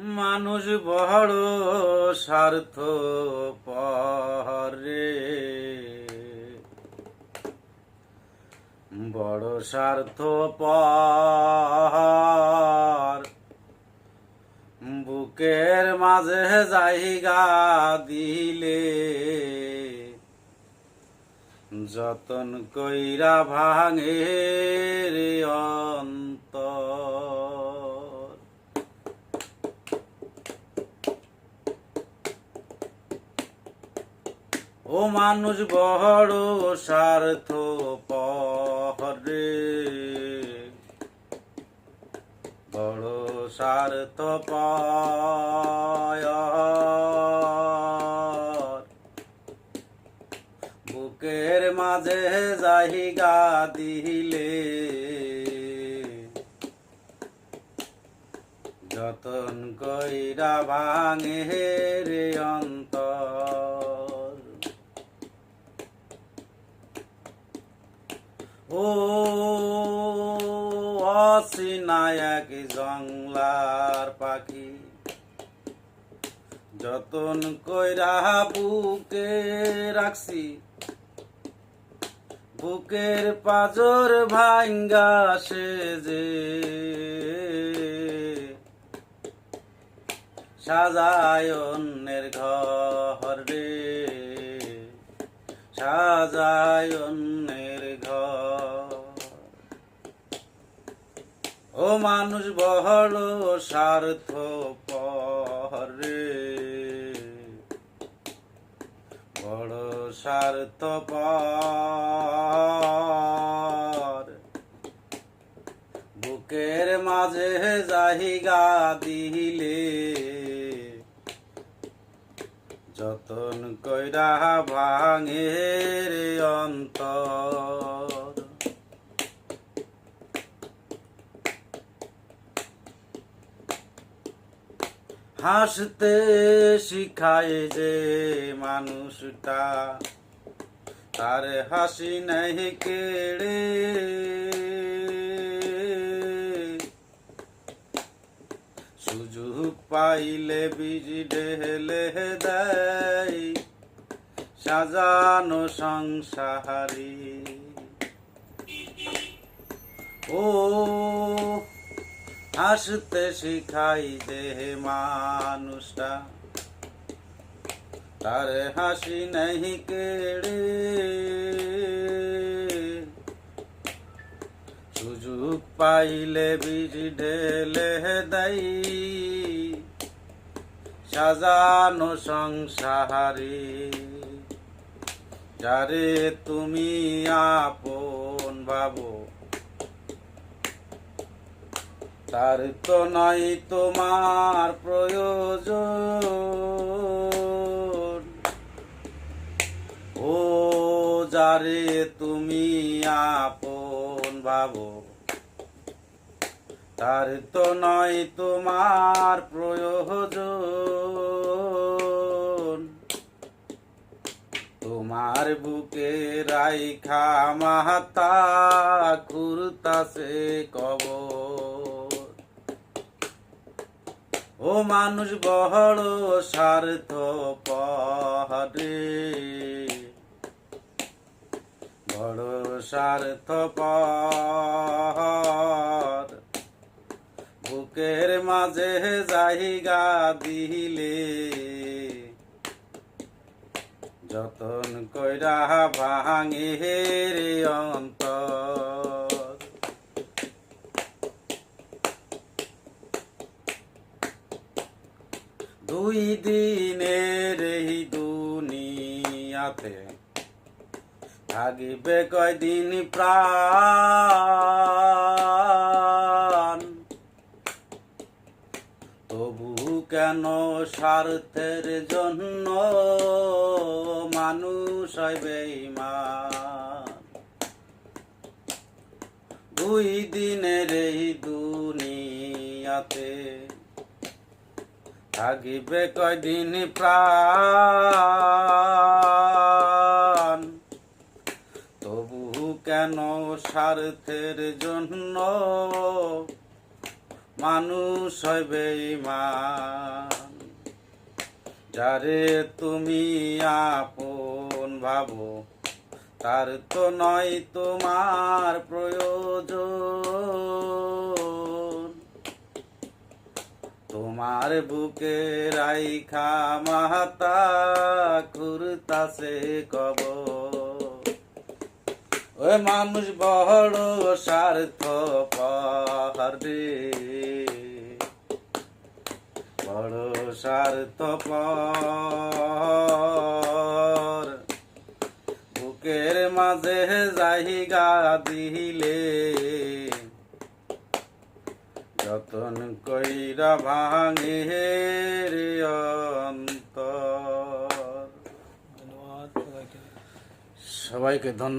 মানুষ বড় স্বার্থ পরে বড় স্বার্থ পর বুকের মাঝে জায়গা দিলে যতন কইরা ভাঙে রে অন্তর। ও মানুষ বড় স্বার্থ পরে বড় স্বার্থ পয় বুকের মাঝে জাহিগা দিলে যতন কইরা ভাঙে রে অন্তর ও অসিনায়ক জংলার পাখি। যতন কইরা বুকে রাখছি, বুকের পাজর ভাঙ্গা সে যে সাজায়নের ঘর রে সাজায়নের ঘর। ও মানুষ বহল স্বার্থ পরে বড় স্বার্থ বুকের মাঝে জাহিগা দিলে যতন কইরা ভাঙে রে অন্তর। হাসতে শিখায় যে মানুষটা। তার হাসি নাই কেড়ে। সুযোগ পাইলে বীজ ঢেলে দেয়। সাজানো সংসারী। ও হাসতে শিখাই দে মানুষটা। তার হাসি नहीं কেড়ে। সুযোগ পাইলে বীজ ঢেলে দেই। সাজানো সংসারে, যারে তুমি আপন ভাবো। তার তো নাই তোমার প্রয়োজন। ও যারে তুমি আপন ভাবো, তার তো নয় তোমার প্রয়োজন। তোমার বুকে রাইখা মাতা খুরতাছে কবর। ও মানুষ বড় স্বার্থ পরে বড় স্বার্থ পর বুকের মাঝে জায়গা দিলে যতন কইরা ভাঙে রে অন্তর। দুই দিনের এই দুনিয়াতে থাকিবে কয়দিন প্রাণ? তবু কেন স্বার্থের জন্য মানুষ বেঈমান? দুই দিনের এই দুনিয়াতে থাকিবে কয়দিন প্রাণ? তবু কেন স্বার্থের জন্য মানুষ হয় বেঈমান? যারে তুমি আপন ভাবো, তার তো নয় তোমার প্রয়োজন। তোমার বুকে রাইখা মাতা খুরতাছে কব ওই মানুষ বড় স্বার্থ পাহাড়ে। বড় স্বার্থ বুকের মাঝে জাহিগা দিলে যতন কইরা ভাঙে রে অন্তর। ধন্যবাদ সবাইকে। সবাইকে ধন্যবাদ।